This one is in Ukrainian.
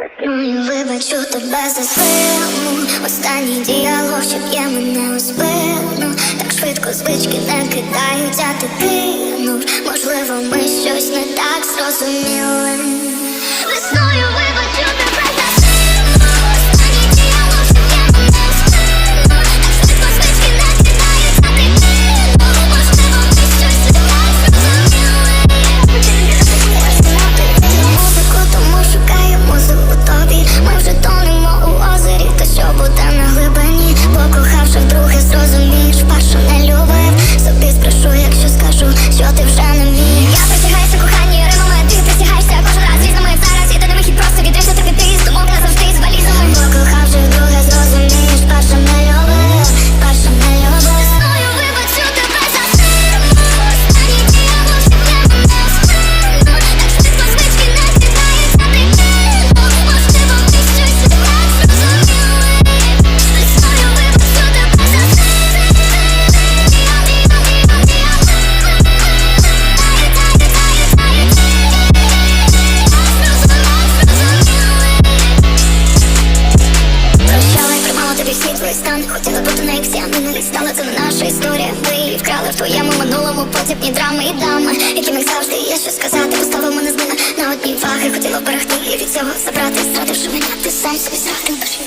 Вибачу тебе за силу. Останній діалог, щоб я мене у Так швидко звички не кидають, а ти кинув. Можливо, ми щось не так зрозуміли Хотіла бути на іксі, а не на стала Це не наша історія. Ми вкрали в твоєму минулому. Подібні драми і дами Яким як завжди є що сказати. Поставив мене з ними на одні ваги. Хотіла вберегти і від цього забрати. Стративши мене, ти сам собі зрадив тебе